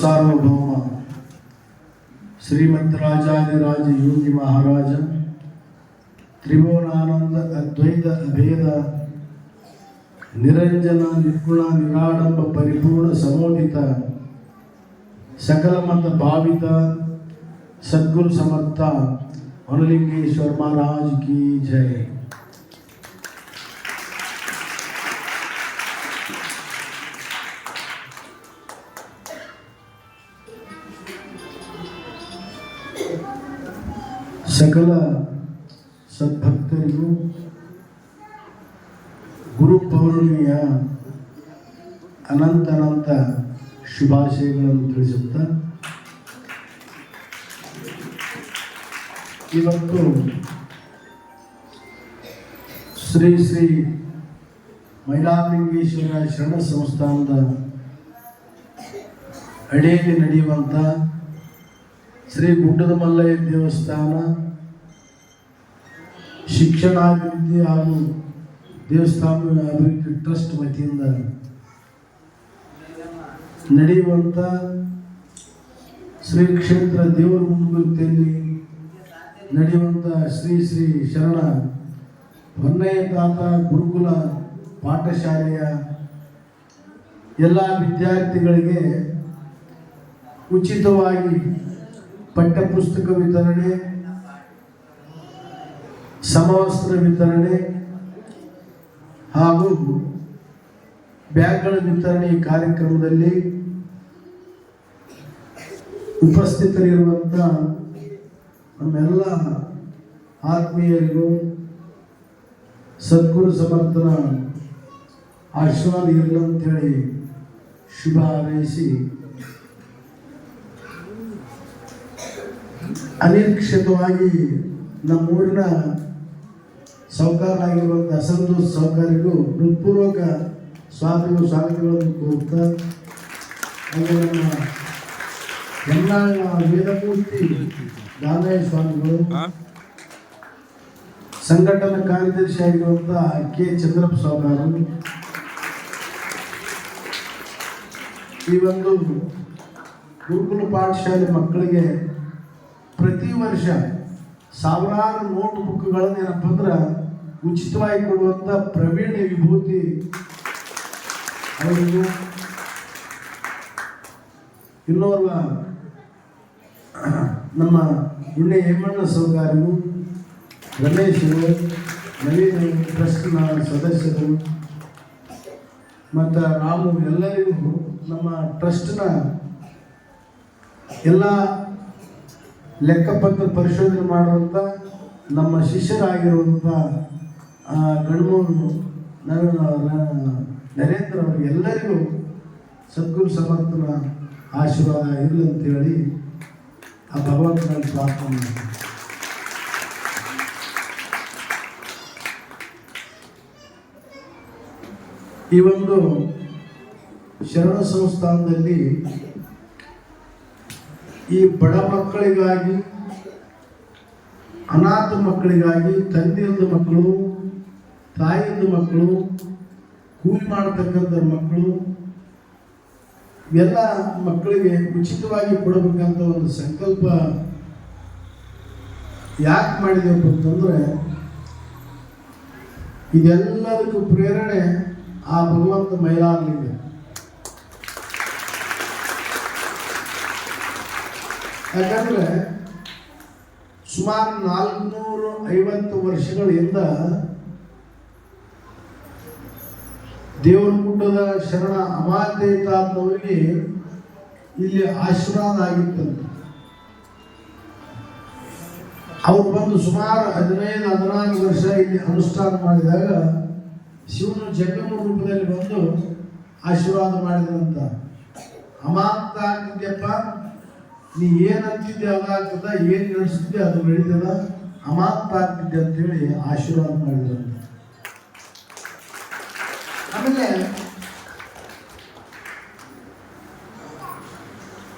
ಸಾರ್ವಭೌಮ ಶ್ರೀಮದ್ ರಾಜಾದಿರಾಜ ಯೋಗಿ ಮಹಾರಾಜ ತ್ರಿಭುವನಾನಂದ ಅದ್ವೈತ ಅಭೇದ ನಿರಂಜನ ನಿರ್ಗುಣ ನಿರಾಡಂಬ ಪರಿಪೂರ್ಣ ಸಮೋದಿತ ಸಕಲ ಮತ ಭಾವಿತ ಸದ್ಗುರು ಸಮರ್ಥ ಅನುಲಿಂಗೇಶ್ವರ ಮಹಾರಾಜ್ ಕಿ ಜೈ ಸಕಲ ಸದ್ಭಕ್ತರಿಗೂ ಗುರು ಪೌರ್ಣಿಮೆಯ ಅನಂತ ಅನಂತ ಶುಭಾಶಯಗಳನ್ನು ತಿಳಿಸುತ್ತಾ, ಇವತ್ತು ಶ್ರೀ ಶ್ರೀ ಮೈಲಾಲಿಂಗೇಶ್ವರ ಶರಣ ಸಂಸ್ಥಾನದ ಅಡಿಯಲ್ಲಿ ನಡೆಯುವಂಥ ಶ್ರೀ ಗುಡ್ಡದ ಮಲ್ಲಯ್ಯ ದೇವಸ್ಥಾನ ಶಿಕ್ಷಣಾಭಿವೃದ್ಧಿ ಹಾಗೂ ದೇವಸ್ಥಾನ ಅಭಿವೃದ್ಧಿ ಟ್ರಸ್ಟ್ ವತಿಯಿಂದ ನಡೆಯುವಂಥ ಶ್ರೀ ಕ್ಷೇತ್ರ ದೇವರ ಮುಂಗುತ್ತಿಯಲ್ಲಿ ನಡೆಯುವಂಥ ಶ್ರೀ ಶ್ರೀ ಶರಣ ಹೊನ್ನಯ್ಯ ತಾತ ಗುರುಕುಲ ಪಾಠಶಾಲೆಯ ಎಲ್ಲ ವಿದ್ಯಾರ್ಥಿಗಳಿಗೆ ಉಚಿತವಾಗಿ ಪಠ್ಯಪುಸ್ತಕ ವಿತರಣೆ ಸಮವಸ್ತ್ರ ವಿತರಣೆ ಹಾಗೂ ಬ್ಯಾಗ್ಗಳ ವಿತರಣೆ ಕಾರ್ಯಕ್ರಮದಲ್ಲಿ ಉಪಸ್ಥಿತರಿರುವಂಥ ನಮ್ಮೆಲ್ಲ ಆತ್ಮೀಯರಿಗೂ ಸದ್ಗುರು ಸಮರ್ಥನ ಆಶೀರ್ವಾದ ಇರಲಿ ಅಂತೇಳಿ ಶುಭ ಹಾರೈಸಿ ಅನಿರೀಕ್ಷಿತವಾಗಿ ನಮ್ಮೂರಿನ ಸಾಹುಕಾರರಾಗಿರುವಂಥ ಅಸಂತೋಷ್ ಸಾಹುಕಾರಿಗೂ ಹೃತ್ಪೂರ್ವಕ ಸ್ವಾಮಿಗಳು ಸ್ವಾಗತಗಳನ್ನು ಕೋರುತ್ತಾ ಹಾಗೆ ನಮ್ಮ ಎಲ್ಲ ವೇದಮೂರ್ತಿ ದಾನಯ್ಯ ಸ್ವಾಮಿಗಳು ಸಂಘಟನಾ ಕಾರ್ಯದರ್ಶಿ ಆಗಿರುವಂಥ ಕೆ. ಚಂದ್ರಪ್ಪ ಸ್ವಾಮಿ. ಈ ಒಂದು ಗುರುಕುಲ ಪಾಠಶಾಲೆ ಮಕ್ಕಳಿಗೆ ಪ್ರತಿ ವರ್ಷ ಸಾವಿರಾರು ನೋಟ್ ಬುಕ್ಗಳನ್ನು ಏನಪ್ಪ ಅಂದ್ರೆ ಉಚಿತವಾಗಿ ಕೊಡುವಂಥ ಪ್ರವೀಣ ವಿಭೂತಿ ಅವರಿಗೂ ಇನ್ನೋರ್ವ ನಮ್ಮ ಗುಂಡೆ ಹೇಮಣ್ಣ ಸೌಕಾರಿಗೂ ರಮೇಶರು ನವೀನ ಟ್ರಸ್ಟ್ನ ಸದಸ್ಯರು, ಮತ್ತು ರಾಮು ಎಲ್ಲರಿಗೂ ನಮ್ಮ ಟ್ರಸ್ಟ್ನ ಎಲ್ಲ ಲೆಕ್ಕಪತ್ರ ಪರಿಶೋಧನೆ ಮಾಡುವಂಥ ನಮ್ಮ ಶಿಷ್ಯರಾಗಿರುವಂಥ ಗಣಮೂರು ನರೇಂದ್ರ ಅವರಿಗೆ ಎಲ್ಲರಿಗೂ ಸದ್ಗುರು ಸಮರ್ಥನ ಆಶೀರ್ವಾದ ಇರಲಿ ಅಂತೇಳಿ ಆ ಭಗವಂತನಲ್ಲಿ ಪ್ರಾರ್ಥನೆ ಮಾಡ್ತೀನಿ. ಈ ಒಂದು ಶರಣ ಸಂಸ್ಥಾನದಲ್ಲಿ ಈ ಬಡ ಮಕ್ಕಳಿಗಾಗಿ, ಅನಾಥ ಮಕ್ಕಳಿಗಾಗಿ ತಂದೆಯೊಂದು ಮಕ್ಕಳು ತಾಯಿಯಲ್ದ ಮಕ್ಕಳು, ಕೂಲಿ ಮಾಡತಕ್ಕಂಥ ಮಕ್ಕಳು, ಎಲ್ಲ ಮಕ್ಕಳಿಗೆ ಉಚಿತವಾಗಿ ಕೊಡಬೇಕಂತ ಒಂದು ಸಂಕಲ್ಪ ಯಾಕೆ ಮಾಡಿದೆವು ಅಂತಂದ್ರೆ, ಇದೆಲ್ಲದಕ್ಕೂ ಪ್ರೇರಣೆ ಆ ಭಗವಂತ ಮೈಲಾರ್ಲಿಂಗ. ಯಾಕಂದರೆ, ಸುಮಾರು ನಾಲ್ಕುನೂರು ಐವತ್ತು ವರ್ಷಗಳಿಂದ ದೇವರ ಗುಡ್ಡದ ಶರಣ ಅಮಾತ್ಯತಾದವರಿಗೆ ಇಲ್ಲಿ ಆಶೀರ್ವಾದ ಆಗಿತ್ತಂತೆ. ಅವ್ರು ಬಂದು ಸುಮಾರು ಹದಿನೈದು, ಹದಿನಾರು ವರ್ಷ ಇಲ್ಲಿ ಅನುಷ್ಠಾನ ಮಾಡಿದಾಗ ಶಿವನು ಜಂಗಮ ರೂಪದಲ್ಲಿ ಬಂದು ಆಶೀರ್ವಾದ ಮಾಡಿದಂತ. ಅಮಾಂತ ಆಗ್ತಿದ್ಯಪ್ಪ ನೀ ಏನು ಅಂತಿದ್ದೆ ಅದಾಗ್ತದ, ಏನು ನಡೆಸ್ತಿದ್ದೆ ಅದು ನಡೀತದ. ಅಮಾಂತ ಆಗ್ತಿದ್ದೆ ಅಂತೇಳಿ ಆಶೀರ್ವಾದ ಮಾಡಿದ್ರಂತ ಆಮೇಲೆ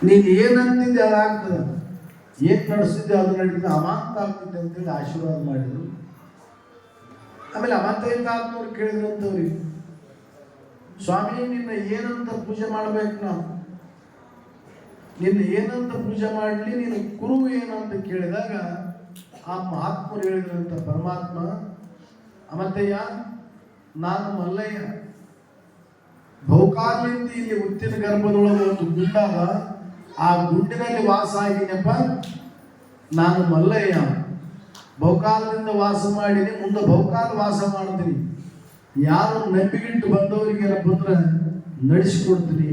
ನೀನು ಏನಂತಿದ್ದೆ ಅದಾಗ್ತದೆ ಏನು ನಡೆಸಿದ್ದೆ ಅದು ನಡೀತದೆ. ಅಮಾಂತ ಆಗ್ತಿದ್ದೆ ಅಂತೇಳಿ ಆಶೀರ್ವಾದ ಮಾಡಿದರು. ಆಮೇಲೆ ಅಮಾಂತ ಆತ್ಮವ್ರು ಕೇಳಿದ್ರು ಅಂತವ್ರಿಗೆ ಸ್ವಾಮಿ, ನಿನ್ನ ಏನಂತ ಪೂಜೆ ಮಾಡ್ಬೇಕು ನಾವು? ನಿನ್ನ ಏನಂತ ಪೂಜೆ ಮಾಡಲಿ, ನಿನ್ನ ಕುರು ಏನಂತ ಕೇಳಿದಾಗ ಆ ಮಹಾತ್ಮರು ಹೇಳಿದ್ರಂತ ಪರಮಾತ್ಮ ಅಮತಯ್ಯ ನಾನು ಮಲ್ಲಯ್ಯ. ಬಹುಕಾಲದಿಂದ ಇಲ್ಲಿ ಉತ್ತಿನ ಗರ್ಭದೊಳಗೆ ಒಂದು ಗುಂಡಾದ ಆ ಗುಂಡಿನಲ್ಲಿ ವಾಸ ಆಗಿನಪ್ಪ ನಾನು ಮಲ್ಲಯ್ಯ. ಬಹುಕಾಲದಿಂದ ವಾಸ ಮಾಡೀನಿ ಮುಂದೆ ಬಹುಕಾಲ ವಾಸ ಮಾಡ್ತೀನಿ. ಯಾರು ನಂಬಿಗಿಟ್ಟು ಬಂದವರಿಗೆ ಬಂದ್ರೆ ನಡೆಸಿಕೊಡ್ತೀನಿ.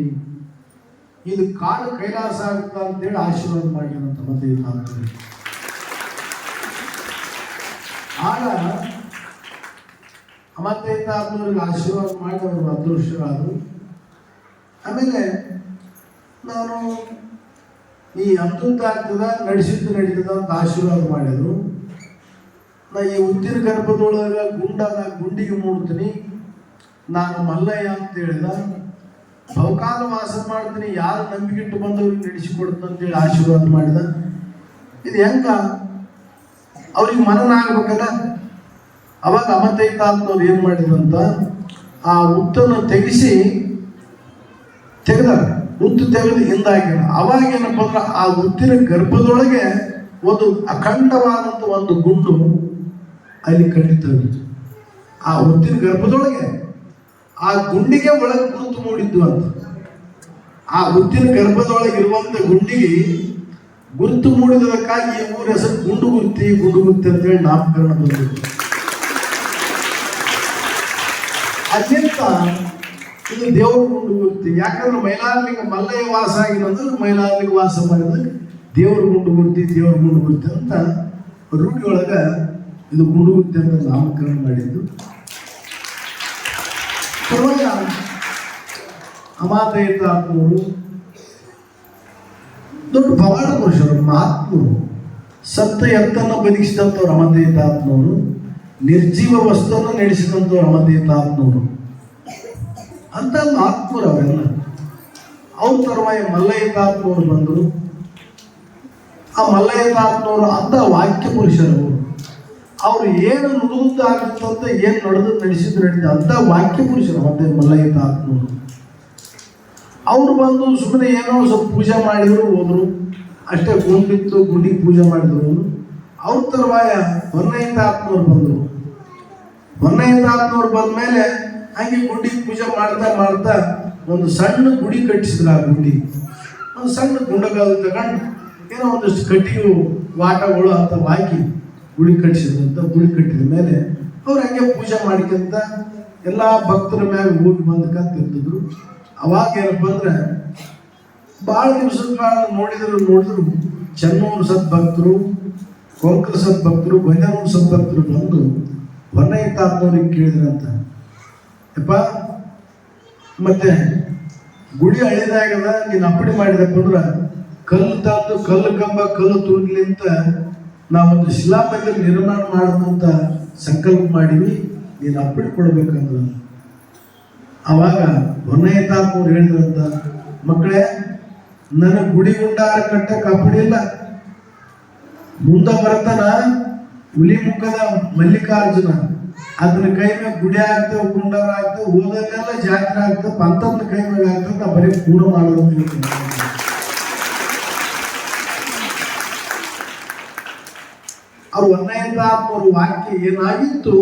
ಇದು ಕಾಡು ಕೈಲಾಸ ಆಗುತ್ತಾ ಅಂತೇಳಿ ಆಶೀರ್ವಾದ ಮಾಡಿದಂತ ಮತ್ತೆ ಆಗ್ತದೆ ಆಗ ಮತ್ತೆ ಆತ್ಮವ್ರಿಗೆ ಆಶೀರ್ವಾದ ಮಾಡಿ ಅವರು ಅದೃಷ್ಟರಾದರು. ಆಮೇಲೆ ನಾನು ಈ ಅಮೃತ ಆಗ್ತದ ನಡೆಸಿದ್ದು ನಡೀತದ ಅಂತ ಆಶೀರ್ವಾದ ಮಾಡಿದ್ರು. ನಾ ಈ ಉತ್ತಿನ ಗರ್ಭದೊಳಗ ಗುಂಡಾದ ಗುಂಡಿಗೆ ಮೂಡ್ತೀನಿ. ನಾನು ಮಲ್ಲಯ್ಯ ಅಂತ ಹೇಳಿದ. ಬಹುಕಾಲ ವಾಸ ಮಾಡ್ತೀನಿ. ಯಾರು ನಂಬಿಕೆಟ್ಟು ಬಂದವ್ರಿಗೆ ನಡೆಸಿಕೊಡ್ತು ಅಂತೇಳಿ ಆಶೀರ್ವಾದ ಮಾಡಿದ. ಇದು ಹೆಂಗ? ಅವ್ರಿಗೆ ಮನನ ಆಗ್ಬೇಕಲ್ಲ? ಅವಾಗ ಅಮತೈತ ಅಂತವ್ರು ಏನು ಮಾಡಿದ್ರಂತ? ಆ ಉತ್ತನ್ನು ತೆಗೆಸಿ ತೆಗೆದಾರ. ಉತ್ತು ತೆಗೆದು ಹಿಂದಾಗಿ ಅವಾಗ ಏನಪ್ಪ ಅಂದ್ರೆ ಆ ಉತ್ತಿನ ಗರ್ಭದೊಳಗೆ ಒಂದು ಅಖಂಡವಾದಂಥ ಒಂದು ಗುಂಡು ಅಲ್ಲಿ ಕಂಡಿತವೆ ಆ ಉತ್ತಿನ ಗರ್ಭದೊಳಗೆ ಆ ಗುಂಡಿಗೆ ಒಳಗೆ ಗುರುತು ಮೂಡಿದ್ದು ಅಂತ. ಆ ಉತ್ತಿನ ಗರ್ಭದೊಳಗೆ ಇರುವಂತ ಗುಂಡಿಗೆ ಗುರುತು ಮೂಡಿದಕ್ಕಾಗಿ ಈ ಊರ ಹೆಸರು ಗುಂಡು ಗುರ್ತಿ ಗುಂಡು ಗುರ್ತಿ ಅಂತೇಳಿ ನಾಮಕರಣ ಬಂದಿತ್ತು. ಅತ್ಯಂತ ಇದು ದೇವರ ಗುಂಡು ಗುರ್ತಿ ಯಾಕಂದ್ರೆ ಮೈಲಾರಲಿಂಗ ಮಲ್ಲಯ್ಯ ವಾಸ ಆಗಿರೋದು ಮೈಲಾರಲಿಂಗ ವಾಸ ಮಾಡಿದಾಗ ದೇವರ ಗುಂಡು ದೇವರು ದೇವರ ಗುಂಡು ಅಂತ ರೂಢಿ ಒಳಗ ಇದು ಗುಂಡು ಗುರ್ತಿ ಅಂತ ನಾಮಕರಣ ಮಾಡಿದ್ದು. ಪರವಾಗಿ ಅಮಾತಯಿತ ಆತ್ಮರು ದೊಡ್ಡ ಪವಾಡ ಪುರುಷರು ಮಹಾತ್ಮರು, ಸತ್ತ ಎತ್ತನ್ನು ಬದುಕಿಸಿದಂಥವ್ರು ಅಮತಯಿತ ಆತ್ಮವರು ನಿರ್ಜೀವ ವಸ್ತುವನ್ನು ನಡೆಸಿದಂಥವ್ರು ಅಮತಯಿತ ಆತ್ಮವರು ಅಂತ ಆತ್ಮರು ಅವೆಲ್ಲ ಅವ್ರ ತರುವಾಯ ಮಲ್ಲಯ್ಯತಾತ್ಮವರು ಬಂದರು. ಆ ಮಲ್ಲಯ್ಯತಾತ್ಮವರು ಅಂತ ವಾಕ್ಯ ಪುರುಷರು ಅವರು ಏನು ನುಡಿದ ಅಂತ ಏನು ನಡೆದು ನಡೆಸಿದ್ರು ನಡೀತಾ ಅಂತ ವಾಕ್ಯ ಪುರುಷರು ಮತ್ತೆ ಮಲ್ಲಯ್ಯತಾತ್ಮವರು ಅವ್ರು ಬಂದು ಸುಮ್ಮನೆ ಏನೋ ಸ್ವಲ್ಪ ಪೂಜೆ ಮಾಡಿದ್ರು, ಹೋದರು. ಅಷ್ಟೇ ಗುಂಡಿತ್ತು ಗುಂಡಿಗೆ ಪೂಜೆ ಮಾಡಿದ್ರು. ಅವರು ತರುವಾಯ ಹೊನ್ನಯ್ಯತಾತ್ಮವ್ರು ಬಂದರು. ಹೊನ್ನಯ್ಯತಾತ್ಮವ್ರು ಬಂದ ಮೇಲೆ ಹಂಗೆ ಗುಡಿ ಪೂಜೆ ಮಾಡ್ತಾ ಮಾಡ್ತಾ ಒಂದು ಸಣ್ಣ ಗುಡಿ ಕಟ್ಟಿಸಿದ್ರು ಆ ಗುಂಡಿ. ಒಂದು ಸಣ್ಣ ಗುಂಡಗಾಲ ತಗೊಂಡು ಏನೋ ಒಂದಷ್ಟು ಕಟ್ಟಿಗೆ ವಾಟಗಳು ಅಂತ ಹಾಕಿ ಗುಡಿ ಕಟ್ಟಿಸಿದ್ರು ಅಂತ ಗುಡಿ ಕಟ್ಟಿದ ಮೇಲೆ ಅವ್ರು ಹಂಗೆ ಪೂಜೆ ಮಾಡ್ಕೊಂತ ಎಲ್ಲ ಭಕ್ತರ ಮ್ಯಾಗ ಊಟ ಬಂದ್ಕಂತ ಇರ್ತಿದ್ರು. ಅವಾಗ ಏನಪ್ಪ ಅಂದ್ರೆ ಭಾಳ ದಿವಸದ ಕಾಲ ನೋಡಿದ್ರು ನೋಡಿದ್ರು ಚೆನ್ನೂರು ಸದ್ಭಕ್ತರು ಭಕ್ತರು ಸದ್ಭಕ್ತರು ಬೈನೂರು ಸದ್ಭಕ್ತರು ಬಂದು ಹೊನ್ನಯ್ಯತಾತ್ಮವ್ರಿಗೆ ಕೇಳಿದ್ರಂತ ಯಪ್ಪ, ಮತ್ತೆ ಗುಡಿ ಹಳಿದಾಗದ, ನೀನು ಅಪ್ಪಡಿ ಮಾಡಿದಪ್ಪ ಅಂದ್ರೆ ಕಲ್ಲು ತಂದು ಕಲ್ಲು ಕಂಬ, ಕಲ್ಲು ತುರುಗ್ಲಿಂತ ನಾವೊಂದು ಶಿಲಾಮಂದಿರ ನಿರ್ಮಾಣ ಮಾಡೋದಂತ ಸಂಕಲ್ಪ ಮಾಡೀವಿ. ನೀನು ಅಪ್ಪಣೆ ಕೊಡ್ಬೇಕಂದ್ರೆ. ಅವಾಗ ಅವ್ರು ಹೇಳಿದ್ರಂತ, ಮಕ್ಕಳೇ ನನ್ನ ಗುಡಿ ಗುಂಡಾರ ಕಟ್ಟಕ್ಕೆ ಅಪ್ಪಡಿಲ್ಲ ಮುಂದೆ ಬರ್ತಾನ ಹುಲಿ ಮುಖದ ಮಲ್ಲಿಕಾರ್ಜುನ. ಅದನ್ನ ಕೈ ಮೇಲೆ ಗುಡಿ ಆಗ್ತವೆ ಗುಂಡಾರ ಆಗ್ತದೆ ಓದಲ್ಲೆಲ್ಲ ಜಾತ್ರೆ ಆಗ್ತವೆ ಪಂತನ ಕೈ ಮೇಲೆ ಆಗ್ತದೆ ನಾವು ಬರೀ ಕೂಡ ಮಾಡೋದು ಅವ್ರು ಒಂದೈದ ಒನ್ನೈತಾತ್ಮರು ವಾಕ್ಯ ಏನಾಗಿತ್ತು,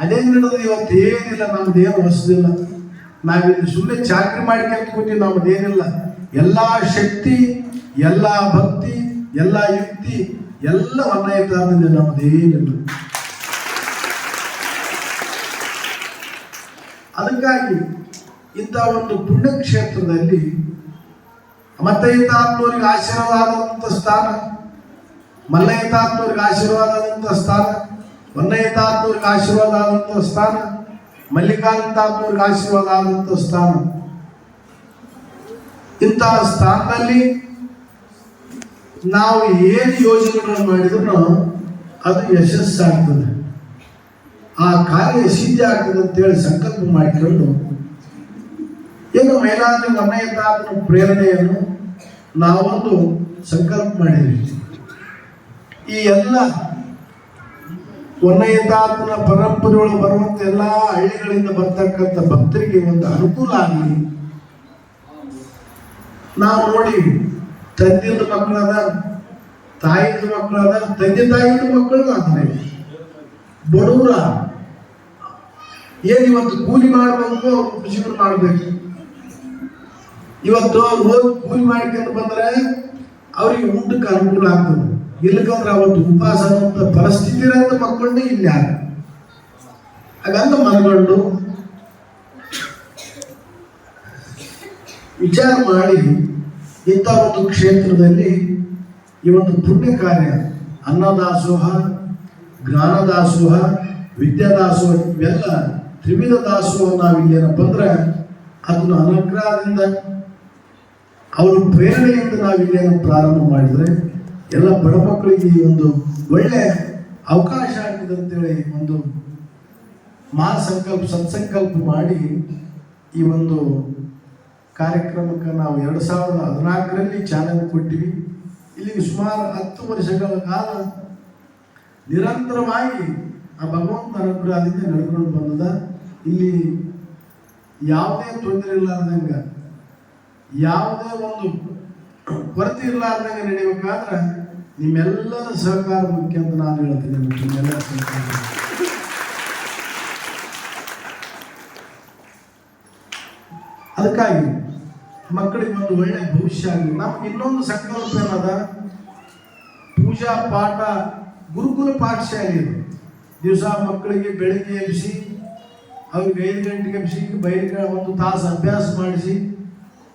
ಅದೇ ನಡೆದು ಇವತ್ತು ಏನಿಲ್ಲ ನಮ್ದೇನು ಹೊಸದಿಲ್ಲ. ನಾವಿಲ್ಲಿ ಸುಮ್ಮನೆ ಚಾಕ್ರಿ ಮಾಡಿ ಕೂತಿ ನಮ್ದೇನಿಲ್ಲ ಎಲ್ಲ ಶಕ್ತಿ, ಎಲ್ಲ ಭಕ್ತಿ, ಎಲ್ಲ ಯುಕ್ತಿ, ಎಲ್ಲ ಒನ್ನೈತಾತ್ಮದಿಂದ ನಮ್ದೇನಿಲ್ಲ ಅದಕ್ಕಾಗಿ ಇಂಥ ಒಂದು ಪುಣ್ಯಕ್ಷೇತ್ರದಲ್ಲಿ ಮತ್ತೈತಾತ್ಮವ್ರಿಗೆ ಆಶೀರ್ವಾದ ಆಶೀರ್ವಾದಂಥ ಸ್ಥಾನ ಆಶೀರ್ವಾದ ಆದಂಥ ಸ್ಥಾನ ಹೊನ್ನಯ್ಯತಾತ್ಮವ್ರಿಗೆ ಆಶೀರ್ವಾದ ಆದಂಥ ಸ್ಥಾನ ಮಲ್ಲಿಕಾರ್ಜುನಾತ್ಮವ್ರಿಗೆ ಆಶೀರ್ವಾದ ಆದಂಥ ಸ್ಥಾನ. ಇಂತಹ ಸ್ಥಾನದಲ್ಲಿ ನಾವು ಏನು ಯೋಜನೆಗಳನ್ನು ಮಾಡಿದ್ರು ಅದು ಯಶಸ್ಸಾಗ್ತದೆ. ಆ ಕಾರ್ಯ ಸಿದ್ಧಿ ಆಗ್ತದೆ ಅಂತೇಳಿ ಸಂಕಲ್ಪ ಮಾಡಿಕೊಂಡು ಏನು ಮೈಲಾರಿ ನಮ್ಮಯ್ಯತಾತ್ಮ ಪ್ರೇರಣೆಯನ್ನು ನಾವೊಂದು ಸಂಕಲ್ಪ ಮಾಡಿದ್ವಿ. ಈ ಎಲ್ಲ ಒನ್ನಯ್ಯತಾತ್ಮನ ಪರಂಪರೆಯೊಳಗೆ ಬರುವಂಥ ಎಲ್ಲ ಹಳ್ಳಿಗಳಿಂದ ಬರ್ತಕ್ಕಂಥ ಭಕ್ತರಿಗೆ ಒಂದು ಅನುಕೂಲ ಆಗಲಿ. ನಾವು ನೋಡಿ ತಂದೆದ ಮಕ್ಕಳಾದ ತಾಯಿದ ಮಕ್ಕಳಾದ, ತಂದೆ ತಾಯಿದ ಮಕ್ಕಳು ಅದಾರೆ ಬಡವರ ಏನ್ ಇವತ್ತು ಕೂಲಿ ಮಾಡಬೇಕು ಕೃಷಿಗಳು ಮಾಡಬೇಕು? ಇವತ್ತು ಅವ್ರು ಕೂಲಿ ಮಾಡ್ಕೊಂಡು ಬಂದ್ರೆ ಅವ್ರಿಗೆ ಊಟಕ್ಕೆ ಅನುಕೂಲ ಆಗ್ತದೆ. ಇಲ್ಲಕಂದ್ರೆ ಅವತ್ತು ಉಪವಾಸ ಅಂತ ಪರಿಸ್ಥಿತಿ ಇರೋದು ಮಕ್ಕಳನ್ನೇ ಇಲ್ಲಿ ಹಾಗಂತ ಮನಗಂಡು ವಿಚಾರ ಮಾಡಿ ಇಂಥ ಒಂದು ಕ್ಷೇತ್ರದಲ್ಲಿ ಈ ಒಂದು ಪುಣ್ಯ ಕಾರ್ಯ, ಅನ್ನದಾಸೋಹ, ಜ್ಞಾನದಾಸೋಹ, ವಿದ್ಯಾದಾಸೋಹ, ಇವೆಲ್ಲ ತ್ರಿವಿಧ ದಾಸೋಹ ನಾವಿಲ್ಲೇನಪ್ಪ ಅಂದ್ರೆ ಅದನ್ನು ಅನುಗ್ರಹದಿಂದ ಅವ್ರ ಪ್ರೇರಣೆಯಿಂದ ನಾವಿಲ್ಲೇನು ಪ್ರಾರಂಭ ಮಾಡಿದರೆ ಎಲ್ಲ ಬಡ ಮಕ್ಕಳಿಗೆ ಈ ಒಂದು ಒಳ್ಳೆ ಅವಕಾಶ ಆಗಿದೆ ಅಂತೇಳಿ ಒಂದು ಮಾ ಸಂಕಲ್ಪ ಸತ್ಸಂಕಲ್ಪ ಮಾಡಿ ಈ ಒಂದು ಕಾರ್ಯಕ್ರಮಕ್ಕೆ ನಾವು ಎರಡು ಸಾವಿರದ ಹದಿನಾಲ್ಕರಲ್ಲಿ ಚಾಲನೆ ಕೊಟ್ಟಿವಿ. ಇಲ್ಲಿಗೆ ಸುಮಾರು ಹತ್ತು ವರ್ಷಗಳ ಕಾಲ ನಿರಂತರವಾಗಿ ಆ ಭಗವಂತ ಅನುಗ್ರಹದಿಂದ ನಡ್ಕೊಂಡು ಬಂದದ. ಇಲ್ಲಿ ಯಾವುದೇ ತೊಂದರೆ ಇಲ್ಲದಂಗ ಯಾವುದೇ ಒಂದು ಕೊರತೆ ಇರಲಾರ್ದಂಗೆ ನಡೀಬೇಕಾದ್ರೆ ನಿಮ್ಮೆಲ್ಲರ ಸಹಕಾರ ಮುಖ್ಯ ಅಂತ ನಾನು ಹೇಳ್ತೀನಿ ನಿಮ್ಮೆಲ್ಲರ ಸಹಕಾರ ಅದಕ್ಕಾಗಿ ಮಕ್ಕಳಿಗೆ ಒಂದು ಒಳ್ಳೆ ಭವಿಷ್ಯ ಆಗಲಿ. ನಮ್ಗೆ ಇನ್ನೊಂದು ಸಂಕಲ್ಪ ಏನದ? ಪೂಜಾ ಪಾಠ, ಗುರುಕುಲ ಪಾಠಶಾಲೆ ದಿವಸ ಮಕ್ಕಳಿಗೆ ಬೆಳಿಗ್ಗೆ ಎಬ್ಬಿಸಿ ಅವ್ರಿಗೆ ಐದು ಗಂಟೆಗೆ ಸಿಕ್ಕಿ ಬೈಲ್ ಒಂದು ತಾಸು ಅಭ್ಯಾಸ ಮಾಡಿಸಿ,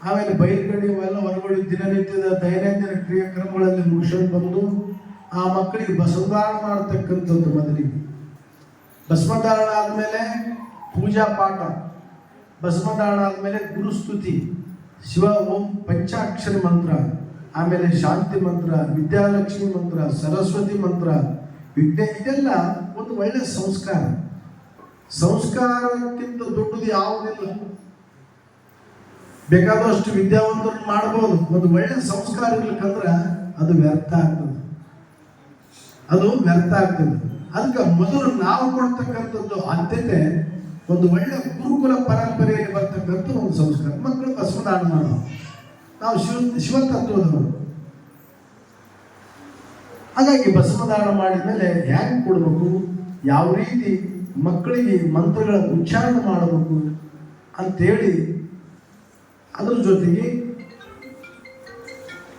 ಆಮೇಲೆ ಬೈಲ್ಗಡೆ ಇವೆಲ್ಲ ಹೊರಗಡೆ ದಿನನಿತ್ಯದ ದೈನಂದಿನ ಕ್ರಿಯಾಕ್ರಮಗಳಲ್ಲಿ ಮುಗಿಸ್ಕೊಂಡು ಬಂದು, ಆ ಮಕ್ಕಳಿಗೆ ಬಸವಧಾರಣ ಮಾಡತಕ್ಕಂಥದ್ದು ಮೊದಲಿಗೆ. ಭಸ್ಮಧಾರಣ ಆದಮೇಲೆ ಪೂಜಾ ಪಾಠ ಭಸ್ಮಧಾರಣ ಆದಮೇಲೆ ಗುರುಸ್ತುತಿ, ಶಿವ ಓಂ ಪಂಚಾಕ್ಷರ ಮಂತ್ರ, ಆಮೇಲೆ ಶಾಂತಿ ಮಂತ್ರ, ವಿದ್ಯಾಲಕ್ಷ್ಮಿ ಮಂತ್ರ, ಸರಸ್ವತಿ ಮಂತ್ರ ವಿದ್ಯೆ ಇದೆಲ್ಲ ಒಂದು ಒಳ್ಳೆ ಸಂಸ್ಕಾರ. ಸಂಸ್ಕಾರಕ್ಕಿಂತ ದೊಡ್ಡದು ಯಾವುದಿಲ್ಲ. ಬೇಕಾದಷ್ಟು ವಿದ್ಯಾವಂತರು ಮಾಡ್ಬೋದು, ಒಂದು ಒಳ್ಳೆ ಸಂಸ್ಕಾರ ಇರ್ಲಿಕ್ಕಂದ್ರೆ ಅದು ವ್ಯರ್ಥ ಆಗ್ತದೆ. ಅದು ವ್ಯರ್ಥ ಆಗ್ತದೆ. ಅದಕ್ಕೆ ಮೊದಲು ನಾವು ಕೊಡ್ತಕ್ಕಂಥದ್ದು ಆದ್ಯತೆ, ಒಂದು ಒಳ್ಳೆ ಗುರುಕುಲ ಪರಂಪರೆಯಲ್ಲಿ ಬರ್ತಕ್ಕಂಥ ಒಂದು ಸಂಸ್ಕಾರ. ಮಕ್ಕಳು ಬಸವನಾಡ ಮಾಡೋದು ನಾವು ಶಿವ, ಶಿವತತ್ವದವರು. ಹಾಗಾಗಿ ಬಸವದಾನ ಮಾಡಿದ ಮೇಲೆ ಹ್ಯಾಂಗೆ ಕೊಡಬೇಕು? ಯಾವ ರೀತಿ? ಮಕ್ಕಳಿಗೆ ಮಂತ್ರಗಳ ಉಚ್ಚಾರಣೆ ಮಾಡಬೇಕು ಅಂತೇಳಿ ಅದರ ಜೊತೆಗೆ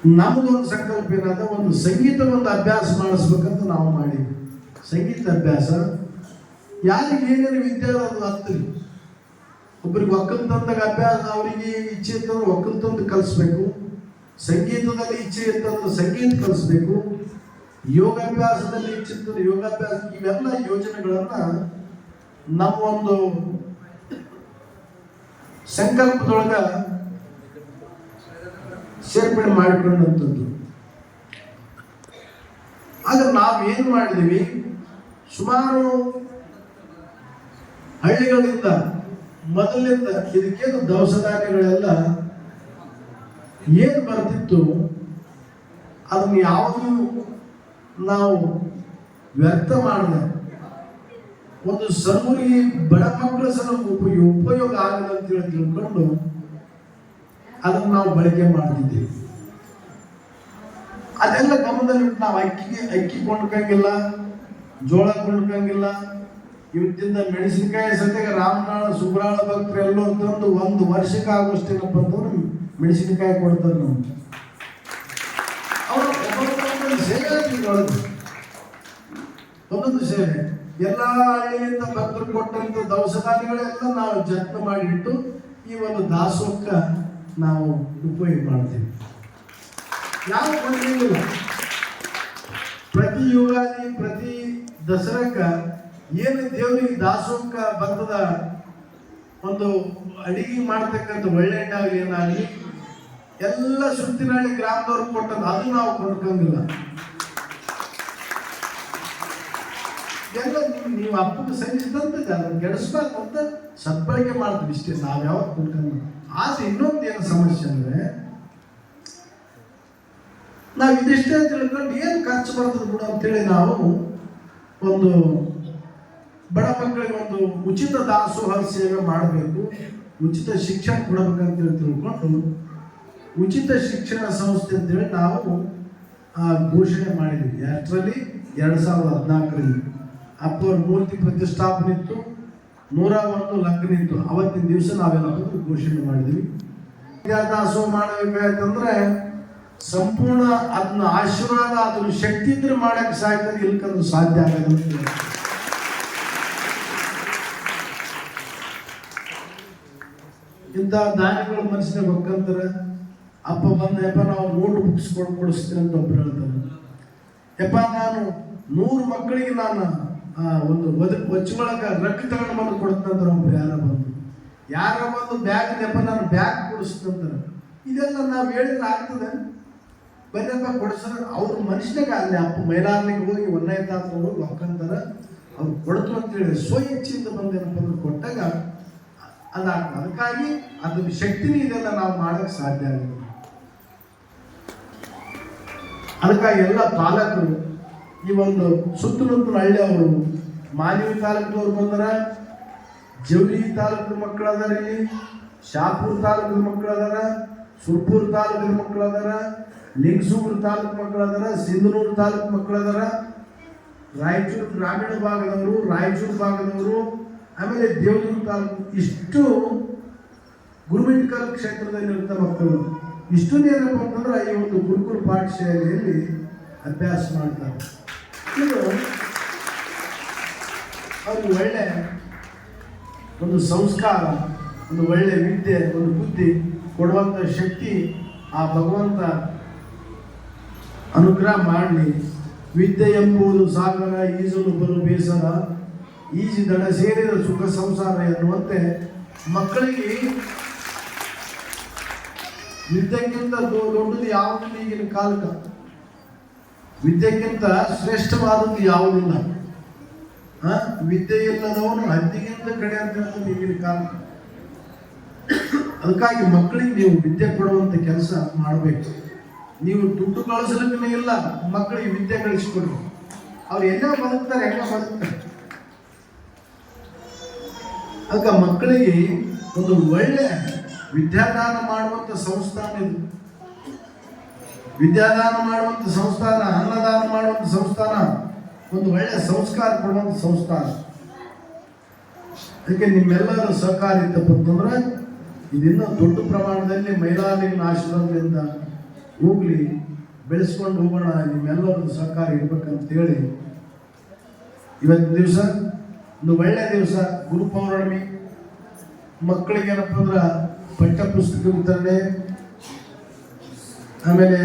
ನಮಗೊಂದು ಸಂಕಲ್ಪ ಏನಾದ ಒಂದು ಸಂಗೀತ ಒಂದು ಅಭ್ಯಾಸ ಮಾಡಿಸ್ಬೇಕಂತ ನಾವು ಮಾಡಿದ್ವಿ. ಸಂಗೀತ ಅಭ್ಯಾಸ. ಯಾರಿಗೆ ಏನೇನು ವಿದ್ಯೆ ಅದು ಹತ್ತಿರ. ಒಬ್ಬರಿಗೆ ಒಕ್ಕಲ್ತನದಾಗ ಅಭ್ಯಾಸ, ಅವರಿಗೆ ಇಚ್ಛೆ ಇತ್ತಂದ್ರೆ ಒಕ್ಕಲ್ತಂದು ಕಲಿಸ್ಬೇಕು. ಸಂಗೀತದಲ್ಲಿ ಇಚ್ಛೆ ಇತ್ತಂದ್ರೆ ಸಂಗೀತ ಕಲಿಸ್ಬೇಕು. ಯೋಗಾಭ್ಯಾಸದಲ್ಲಿ ಇಚ್ಛೆ ಇತ್ತಂದ್ರೆ ಯೋಗಾಭ್ಯಾಸ, ಇವೆಲ್ಲ ಯೋಜನೆಗಳನ್ನ ನಮ್ಮ ಒಂದು ಸಂಕಲ್ಪದೊಳಗ ಸೇರ್ಪಡೆ ಮಾಡಿಕೊಂಡಂಥದ್ದು. ಆಗ ನಾವೇನು ಮಾಡಿದೀವಿ? ಸುಮಾರು ಹಳ್ಳಿಗಳಿಂದ ಮೊದಲಿಂದ ಇದಕ್ಕೇನು ದವಸ ಧಾನ್ಯಗಳೆಲ್ಲ ಏನು ಬರ್ತಿತ್ತು? ಅದನ್ನು ಯಾವುದು ನಾವು ವ್ಯರ್ಥ ಮಾಡಿದೆ? ಒಂದು ಸರ್ವರಿ ಬಡ ಮಕ್ಕಳ ಸಲ ಉಪಯೋಗ ಉಪಯೋಗ ಅಂತ ಹೇಳಿ ತಿಳ್ಕೊಂಡು ಅದನ್ನು ನಾವು ಬಳಕೆ ಮಾಡ್ತಿದ್ದೀವಿ. ಅದೆಲ್ಲ ಗಮನದಲ್ಲಿ ನಾವು ಅಕ್ಕಿಗೆ, ಅಕ್ಕಿ ಕೊಂಡ್ಕಂಗಿಲ್ಲ, ಜೋಳ ಕೊಂಡ್ಕಂಗಿಲ್ಲ, ಇವತ್ತಿಂದ ಮೆಣಸಿನಕಾಯಿ ಸದ್ಯಕ್ಕೆ ರಾಮನಾಳ, ಸುಬ್ರಾಳ ಭಕ್ತರು ಎಲ್ಲೋ ತಂದು ಒಂದು ವರ್ಷಕ್ಕೆ ಆಗೋಷ್ಟೇನಪ್ಪ ಅಂತಂದ್ರೆ ಮೆಣಸಿನಕಾಯಿ ಕೊಡ್ತಾರೆ ನಾವು ಅವರು ಸೇವೆ ಒಂದೊಂದು ಸೇವೆ. ಎಲ್ಲ ಹಳ್ಳಿಯಿಂದ ಭಕ್ತರು ಕೊಟ್ಟಂತ ದವಸ ಧಾನ್ಯಗಳೆಲ್ಲ ನಾವು ಜತ್ನ ಮಾಡಿಟ್ಟು ಈ ಒಂದು ದಾಸೋಹಕ್ಕ ನಾವು ಉಪಯೋಗ ಮಾಡ್ತೀವಿ. ಯಾವ ಕೊಂಡೇನಿಲ್ಲ ಪ್ರತಿ ಯುಗಾದಿ, ಪ್ರತಿ ದಸರಾಕ ಏನು ದೇವರಿಗೆ ದಾಸೋಕ ಬಂದದ ಒಂದು ಅಡಿಗೆ ಮಾಡ್ತಕ್ಕಂಥ ಒಳ್ಳೆ ಏನಾಗಲಿ, ಎಲ್ಲ ಸುತ್ತಿನಹಳ್ಳಿ ಗ್ರಾಮದವ್ರು ಕೊಟ್ಟದ್ದು ಅದು ನಾವು ಕೊಂಡ್ಕೊಂಗಿಲ್ಲ ಎಲ್ಲ ನೀವು ನೀವು ಅಪ್ಪಗೆ ಅದನ್ನು ಅಂತ ಸದ್ಬಳಕೆ ಮಾಡ್ತೀವಿ ಇಷ್ಟೇ. ನಾವು ಯಾವಾಗ ಕುಟ್ಕೊಂಡು ಆದ್ರೆ ಇನ್ನೊಂದು ಏನು ಸಮಸ್ಯೆ ಅಂದ್ರೆ ನಾವು ಇದಿಷ್ಟೇ ತಿಳ್ಕೊಂಡು ಏನು ಖರ್ಚು ಬರ್ತದೆ ಕೂಡ ಅಂತೇಳಿ ನಾವು ಒಂದು ಬಡ ಮಕ್ಕಳಿಗೆ ಒಂದು ಉಚಿತ ದಾಸೋಹ ಸೇವೆ ಮಾಡಬೇಕು. ಉಚಿತ ಶಿಕ್ಷಣ ಕೊಡಬೇಕಂತೇಳಿ ತಿಳ್ಕೊಂಡು ಉಚಿತ ಶಿಕ್ಷಣ ಸಂಸ್ಥೆ ಅಂತೇಳಿ ನಾವು ಆ, ಘೋಷಣೆ ಮಾಡಿದ್ವಿ. ಅಷ್ಟರಲ್ಲಿ ಎರಡು ಸಾವಿರದ ಹದಿನಾಲ್ಕರಲ್ಲಿ ಅಪ್ಪವ್ರ ಮೂರ್ತಿ ಪ್ರತಿಷ್ಠಾಪನೆ ಇತ್ತು. ನೂರ ಒಂದು ಲಗ್ನ ಇತ್ತು. ಅವತ್ತಿನ ದಿವಸ ಬಂದು ಘೋಷಣೆ ಮಾಡಿದ್ವಿ. ವಿದ್ಯಾದಾಸೋಹ ಮಾಡಬೇಕಾಯ್ತಂದ್ರೆ ಸಂಪೂರ್ಣ ಅದನ್ನ ಆಶೀರ್ವಾದ, ಅದನ್ನ ಶಕ್ತಿ ಇದ್ರೆ ಮಾಡಕ್ಕೆ ಸಾಧ್ಯ ಇಲ್ಕಂದ್ರೆ ಸಾಧ್ಯ ಆಗಲ್ಲ. ಇಂಥ ದಾನಿಗಳು ಮನಸ್ಸಿನಾಗ ಒಕ್ಕಂತಾರೆ ಅಪ್ಪ ಬಂದ, ಯಪ್ಪ, ನಾವು ನೋಟ್ ಬುಕ್ಸ್ ಕೊಡ್ಕೊಡಿಸ್ತೀನಿ ಅಂತ ಒಬ್ರು ಹೇಳ್ತಾರೆ. ಯಪ್ಪ, ನಾನು ನೂರು ಮಕ್ಕಳಿಗೆ ನಾನು ಒಂದು ಬದುಕು ಒಚ್ಚಮಳಕ ರೊಕ್ಕ ತಗೊಂಡು ಬಂದು ಕೊಡ್ತಂದ್ರೆ ಒಬ್ರು ಯಾರ ಬಂದು ಯಾರ ಬಂದು ಬ್ಯಾಗ್ ನೆಪ ನಾನು ಬ್ಯಾಗ್ ಕೊಡಿಸ್ತಂತಾರೆ ಇದೆಲ್ಲ ನಾವು ಹೇಳಿದ್ರೆ ಆಗ್ತದೆ. ಬರೀಪ್ಪ ಕೊಡಿಸ್ರ, ಅವ್ರ ಮನುಷ್ಯನಾಗ ಅಲ್ಲಿ ಅಪ್ಪ ಮೈಲಾರ್ನಿಗೆ ಹೋಗಿ ಒಂದನೇ ತಾತ ಹೋಗಿ ಹಾಕಂತಾರೆ ಅವ್ರು ಕೊಡ್ತು ಅಂತೇಳಿ ಸ್ವ ಇಚ್ಛೆಯಿಂದ ಬಂದೇನಪ್ಪ ಅಂದ್ರೆ ಕೊಟ್ಟಾಗ ಅದ ಅದಕ್ಕಾಗಿ ಅದ್ರ ಶಕ್ತಿನೇ ಇದೆಲ್ಲ ನಾವು ಮಾಡೋಕ್ಕೆ ಸಾಧ್ಯ ಆಗುತ್ತೆ ಅದಕ್ಕಾಗಿ ಎಲ್ಲ ಪಾಲಕರು ಈ ಒಂದು ಸುತ್ತಮುತ್ತಲ ಹಳ್ಳಿಯವರು ಮಾನವಿ ತಾಲೂಕಿನವ್ರು ಬಂದರ, ಜವಳಿ ತಾಲೂಕಿನ ಮಕ್ಕಳು ಅದಾರ ಇಲ್ಲಿ, ಶಾಪುರ್ ತಾಲೂಕಿನ ಮಕ್ಕಳು ಅದಾರ ಸುರ್ಪುರ್ ತಾಲೂಕಿನ ಮಕ್ಕಳು ಅದಾರ ಲಿಂಗಸೂರು ತಾಲೂಕು ಮಕ್ಕಳು ಅದಾರ ಸಿಂಧನೂರು ತಾಲೂಕು ಮಕ್ಕಳು ಅದಾರ ರಾಯಚೂರು ಗ್ರಾಮೀಣ ಭಾಗದವರು, ರಾಯಚೂರು ಭಾಗದವರು, ಆಮೇಲೆ ದೇವದುರ್ಗ ತಾಲೂಕು. ಇಷ್ಟು ಗುರುಮಿಟ್ಕಲ್ ಕ್ಷೇತ್ರದಲ್ಲಿ ಇರುವಂಥ ಮಕ್ಕಳು. ಇಷ್ಟು ಏನಪ್ಪ ಅಂತಂದ್ರೆ ಈ ಒಂದು ಗುರುಕುಲ ಪಾಠಶಾಲೆಯಲ್ಲಿ ಅಭ್ಯಾಸ ಮಾಡ್ತಾರೆ. ಇದು ಅವ್ರಿಗೆ ಒಳ್ಳೆ ಒಂದು ಸಂಸ್ಕಾರ, ಒಂದು ಒಳ್ಳೆ ವಿದ್ಯೆ, ಒಂದು ಬುದ್ಧಿ ಕೊಡುವಂಥ ಶಕ್ತಿ ಆ ಭಗವಂತ ಅನುಗ್ರಹ ಮಾಡಲಿ. ವಿದ್ಯೆ ಎಂಬುದು ಸಾಗರ, ಈಜಲು, ಬಲು, ಬೇಸರ, ಈಜಿ ದಡ ಸೇರಿದ ಸುಖ ಸಂಸಾರ ಎನ್ನುವಂತೆ ಮಕ್ಕಳಿಗೆ ವಿದ್ಯೆಗಿಂತ ದೊಡ್ಡದು ಯಾವುದು ಈಗಿನ ಕಾಲಕ್ಕೆ ವಿದ್ಯೆಗಿಂತ ಶ್ರೇಷ್ಠವಾದದ್ದು ಯಾವುದಿಲ್ಲ? ವಿದ್ಯೆ ಇಲ್ಲದವನು ಹದ್ದಿಗಿಂತ ಕಡೆ ಅಂತ ಹೇಳ್ತಾರೆ ಈಗಿನ ಕಾಲ. ಅದಕ್ಕಾಗಿ ಮಕ್ಕಳಿಗೆ ನೀವು ವಿದ್ಯೆ ಕೊಡುವಂತ ಕೆಲಸ ಮಾಡಬೇಕು. ನೀವು ದುಡ್ಡು ಕಳಿಸ್ಲಿಕ್ಕೆ ಇಲ್ಲ, ಮಕ್ಕಳಿಗೆ ವಿದ್ಯೆ ಕಳಿಸ್ಕೊಡಿ. ಅವ್ರು ಎಲ್ಲ ಬದುಕ್ತಾರೆ ಎಲ್ಲ ಬದುಕ್ತಾರೆ. ಅದಕ್ಕೆ ಮಕ್ಕಳಿಗೆ ಒಂದು ಒಳ್ಳೆ ವಿದ್ಯಾದಾನ ಮಾಡುವಂತ ಸಂಸ್ಥಾನ ಇದು. ವಿದ್ಯಾದಾನ ಮಾಡುವಂತ ಸಂಸ್ಥಾನ, ಅನ್ನದಾನ ಮಾಡುವಂತ ಸಂಸ್ಥಾನ, ಒಂದು ಒಳ್ಳೆ ಸಂಸ್ಕಾರ ಕೊಡುವಂತ ಸಂಸ್ಥಾನ. ಅದಕ್ಕೆ ನಿಮ್ಮೆಲ್ಲರೂ ಸಹಕಾರ ಇತ್ತಪ್ಪ ಅಂತಂದ್ರೆ ಇದಿನ್ನೂ ದೊಡ್ಡ ಪ್ರಮಾಣದಲ್ಲಿ ಮೈಲಾಲಿನ ಆಶ್ರಮದಿಂದ ಹೋಗ್ಲಿ, ಬೆಳೆಸ್ಕೊಂಡು ಹೋಗೋಣ ನಿಮ್ಮೆಲ್ಲರದ್ದು ಸಹಕಾರ ಇರ್ಬೇಕಂತ ಹೇಳಿ ಇವತ್ತಿನ ದಿವಸ, ಒಂದು ಒಳ್ಳೆ ದಿವಸ, ಗುರು ಪೌರ್ಣಮಿ. ಮಕ್ಕಳಿಗೆ ಏನಪ್ಪ ಅಂದ್ರೆ ಪಠ್ಯ ಪುಸ್ತಕ ವಿತರಣೆ ಆಮೇಲೆ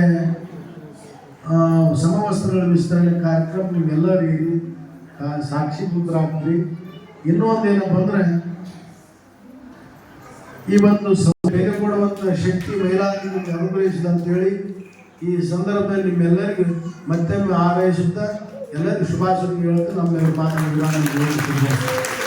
ಸಮವಸ್ತ್ರಗಳ ವಿಸ್ತರಣೆ ಕಾರ್ಯಕ್ರಮ ನೀವೆಲ್ಲರಿಗೆ ಇನ್ನೂ ಒಂದು ಏನಪ್ಪ ಅಂದರೆ, ಈ ಒಂದು ಬೇರೆ ಕೊಡುವಂತ ಶಕ್ತಿ ಮಹಿಳಾಂಗಕ್ಕೆ ಅನುಗ್ರಹಿಸಿದ ಅಂತೇಳಿ ಈ ಸಂದರ್ಭದಲ್ಲಿ ನಿಮ್ಮೆಲ್ಲರಿಗೂ ಮತ್ತೊಮ್ಮೆ ಆರೈಸುತ್ತಾ ಎಲ್ಲರಿಗೂ ಶುಭಾಶಯ ಹೇಳ್ತಾ ನಮ್ಮೆಲ್ಲ ಮಾತನ್ನು